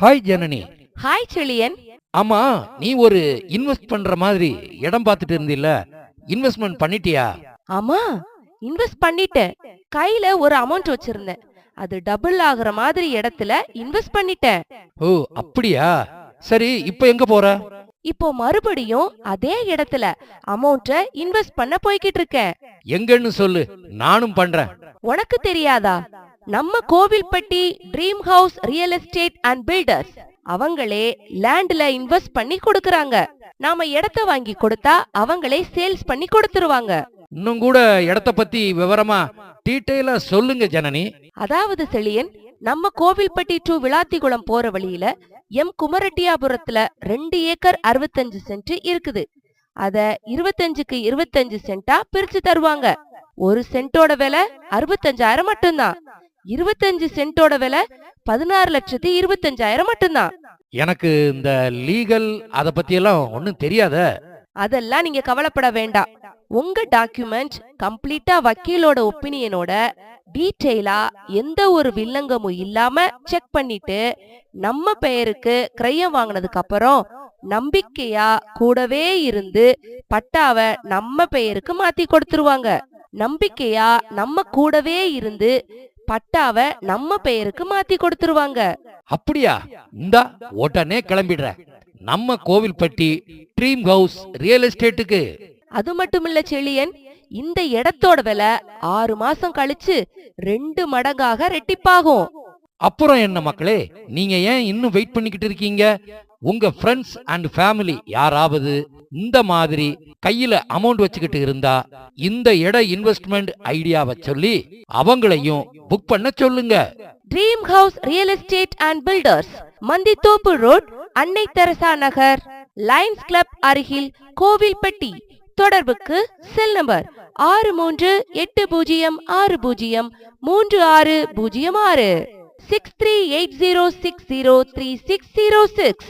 Hi Janani. Hi Chezhiyan. ஆமா நீ ஒரு இன்வெஸ்ட் பண்ற மாதிரி இடம் பார்த்துட்டு இருந்தில்ல இன்வெஸ்ட்மெண்ட் பண்ணிட்டியா? ஆமா இன்வெஸ்ட் பண்ணிட்டேன். கையில ஒரு அமௌண்ட் வச்சிருந்தேன். அது டபுள் ஆகுற மாதிரி இடத்துல இன்வெஸ்ட் பண்ணிட்டேன். ஓ அப்படியா? சரி இப்போ எங்க போற? இப்போ மறுபடியும் அதே இடத்துல அமௌண்ட்ட இன்வெஸ்ட் பண்ண போய்கிட்டு இருக்கேன். எங்கன்னு சொல்லு நானும் பண்றேன். உனக்கு தெரியாதா? நம்ம Kovilpatti dream house real estate and builders அவங்களே லேண்ட்ல இன்வெஸ்ட் பண்ணி கொடுக்கறாங்க. நாம இடத்த வாங்கி கொடுத்தா அவங்களே சேல்ஸ் பண்ணி கொடுத்துருவாங்க. இன்னும் கூட இடத்த பத்தி விவரமா டீட்டெயிலா சொல்லுங்க ஜனனி. அதாவது செழியன் நம்ம கோவில்பட்டி டு விளாத்திகுளம் போற வழியில எம் குமரட்டியாபுரத்துல ரெண்டு ஏக்கர் அறுபத்தஞ்சு சென்ட் இருக்குது. அத இருபத்தஞ்சுக்கு இருபத்தஞ்சு சென்டா பிரிச்சு தருவாங்க. ஒரு சென்ட்டோட விலை அறுபத்தஞ்சாயிரம் மட்டும்தான். இருபத்தஞ்சு சென்ட்டோட விலை பதினாறு லட்சத்தி இருபத்தஞ்சாயிரம் மட்டும்தான். எனக்கு இந்த லீகல் அத பத்தி எல்லாம் ஒன்னும் தெரியாத. அதெல்லாம் நீங்க கவலைப்பட வேண்டாம். உங்க டாக்குமெண்ட் கம்ப்ளீட்டா வக்கீலோட ஒப்பீனியனோட டீட்டெயிலா எந்த ஒரு வில்லங்கமும் இல்லாம செக் பண்ணிட்டு நம்ம பெயருக்கு கிரயம் வாங்கினதுக்கு அப்புறம் நம்பிக்கையா கூடவே இருந்து பட்டாவை நம்ம பெயருக்கு மாத்தி கொடுத்துருவாங்க. நம்பிக்கையா நம்ம கூடவே இருந்து பட்டாவை நம்ம பெயருக்கு மாத்தி கொடுத்துருவாங்க. அப்படியா? இந்தா உடனே கிளம்பிடுற. நம்ம கோவில்பட்டி ட்ரீம் ஹவுஸ் ரியல் எஸ்டேட்டுக்கு அது மட்டும் இல்ல செழியன் இந்த இடத்தோட விலை ஆறு மாசம் கழிச்சு ரெண்டு மடங்காக ரெட்டிப்பாகும். அப்புறம் என்ன மக்களே நீங்க ஏன் இன்னும் வெயிட் பண்ணிக்கிட்டு இருக்கீங்க? உங்க ஃப்ரெண்ட்ஸ் அண்ட் ஃபேமிலி யாராவது இந்த மாதிரி கையில அமௌண்ட் வச்சுக்கிட்டு இருந்தா இந்த இட இன்வெஸ்ட்மெண்ட் ஐடியாவை சொல்லி அவங்களையும் புக் பண்ண சொல்லுங்க. Dream house real estate and builders Manthithoppu road Annai Teresa Nagar lions club அருகில் கோவில்பட்டி தொடர்புக்கு செல் நம்பர் ஆறு மூன்று எட்டு பூஜ்ஜியம் ஆறு பூஜ்ஜியம் மூன்று ஆறு பூஜ்ஜியம் ஆறு. six three eight zero six zero three six zero six.